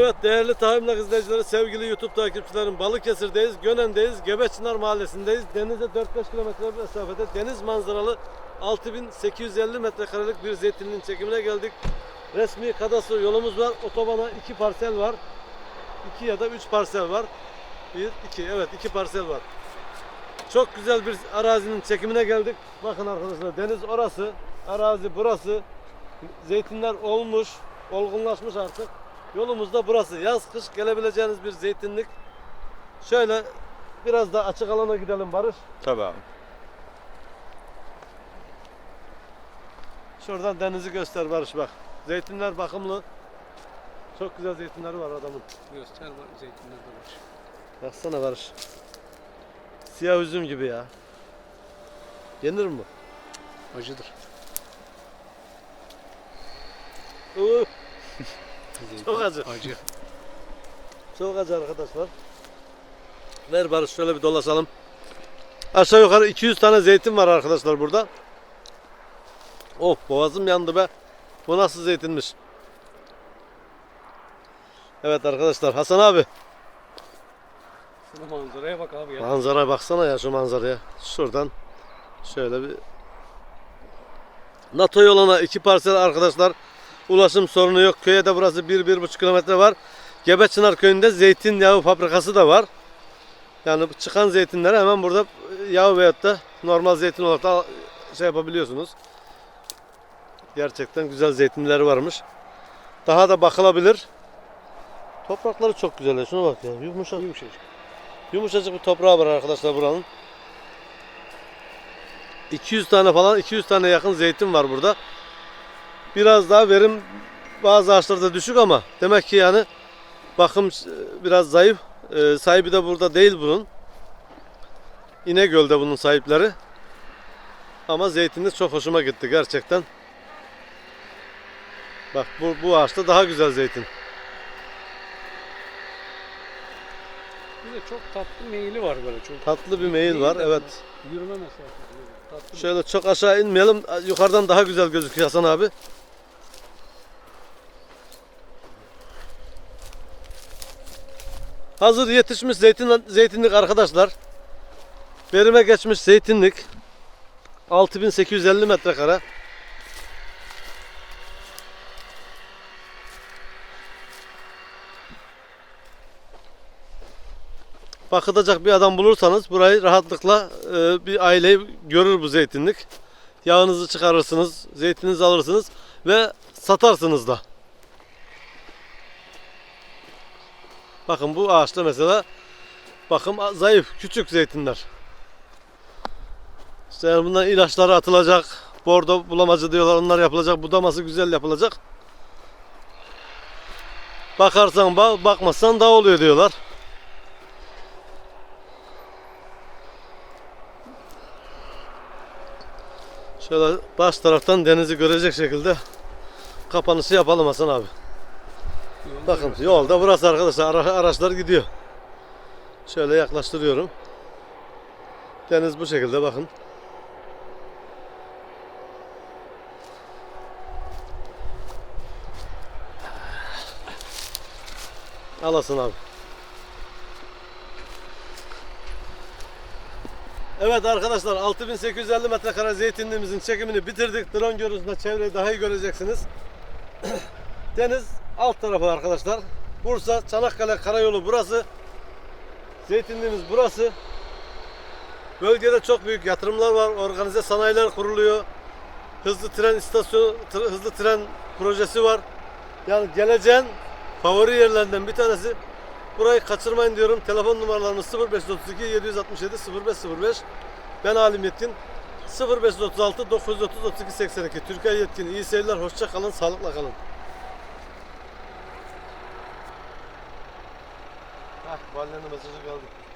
Evet değerli tahammülak izleyicileri, sevgili YouTube takipçilerim Balıkesir'deyiz, Gönen'deyiz, Gebeçınar Mahallesi'ndeyiz. Denize 4-5 kilometre mesafede deniz manzaralı 6850 metrekarelik bir zeytinliğin çekimine geldik. Resmi kadastro yolumuz var. Otobana 2 parsel var. 2 ya da 3 parsel var. 1, 2 evet 2 parsel var. Çok güzel bir arazinin çekimine geldik. Bakın arkadaşlar deniz orası, arazi burası. Zeytinler olmuş, olgunlaşmış artık. Yolumuz da burası. Yaz kış gelebileceğiniz bir zeytinlik. Şöyle biraz da açık alana gidelim Barış. Tabii abi. Şuradan denizi göster Barış bak. Zeytinler bakımlı. Çok güzel zeytinleri var adamın. Göster var zeytinler de var. Baksana Barış. Siyah üzüm gibi ya. Yenir mi? Acıdır. Uh, Çok acı. Acı. çok acı arkadaşlar. Ver Barış şöyle bir dolaşalım. Aşağı yukarı 200 tane zeytin var arkadaşlar burada. Of boğazım yandı be. Bu nasıl zeytinmiş? Evet arkadaşlar Hasan abi Şuna manzaraya bak abi ya. manzaraya baksana ya şu manzaraya. Şuradan şöyle bir NATO yoluna iki parsel arkadaşlar. Ulaşım sorunu yok. Köye de burası 1-1,5 kilometre var. Gebeçınar köyünde zeytinyağı fabrikası da var. Yani çıkan zeytinleri hemen burada yağ veyahut da normal zeytin olarak da şey yapabiliyorsunuz. Gerçekten güzel zeytinleri varmış. Daha da bakılabilir. Toprakları çok güzel. Şuna bak ya. Yumuşak. Yumuşacık. Yumuşacık bir toprağı var arkadaşlar buranın. 200 tane falan 200 tane yakın zeytin var burada. Biraz daha verim bazı ağaçlarda düşük ama demek ki yani bakım e, biraz zayıf. Ee, sahibi de burada değil bunun. İnegöl'de bunun sahipleri. Ama zeytini çok hoşuma gitti gerçekten. Bak bu, bu ağaçta daha güzel zeytin. Bir de çok tatlı meyili var böyle çok. Tatlı bir meyil var. Evet. Yürüme mesafesi. Tatlı. Şöyle çok aşağı inmeyelim. Yukarıdan daha güzel gözüküyor Hasan abi. Hazır yetişmiş zeytin zeytinlik arkadaşlar. Verime geçmiş zeytinlik. 6850 metrekare. Bakılacak bir adam bulursanız burayı rahatlıkla e, bir aileyi görür bu zeytinlik. Yağınızı çıkarırsınız, zeytininizi alırsınız ve satarsınız da. Bakın bu ağaçta mesela bakın zayıf, küçük zeytinler. İşte yani bundan ilaçları atılacak, bordo bulamacı diyorlar onlar yapılacak, budaması güzel yapılacak. Bakarsan bak, bakmazsan da oluyor diyorlar. Şöyle baş taraftan denizi görecek şekilde kapanışı yapalım Hasan abi. Bakın yolda burası arkadaşlar ara- araçlar gidiyor. Şöyle yaklaştırıyorum. Deniz bu şekilde bakın. Alasın abi. Evet arkadaşlar 6850 metrekare zeytinliğimizin çekimini bitirdik. Drone görüntüsünde çevreyi daha iyi göreceksiniz. Deniz alt tarafı arkadaşlar. Bursa Çanakkale Karayolu burası. Zeytinliğimiz burası. Bölgede çok büyük yatırımlar var. Organize sanayiler kuruluyor. Hızlı tren istasyonu, hızlı tren projesi var. Yani geleceğin favori yerlerinden bir tanesi. Burayı kaçırmayın diyorum. Telefon numaralarımız 0532 767 0505. Ben Halim Yetkin. 0536 930 32 82. Türkiye Yetkin. İyi seyirler. Hoşça kalın. Sağlıkla kalın. Hah, valinin mesajı geldi.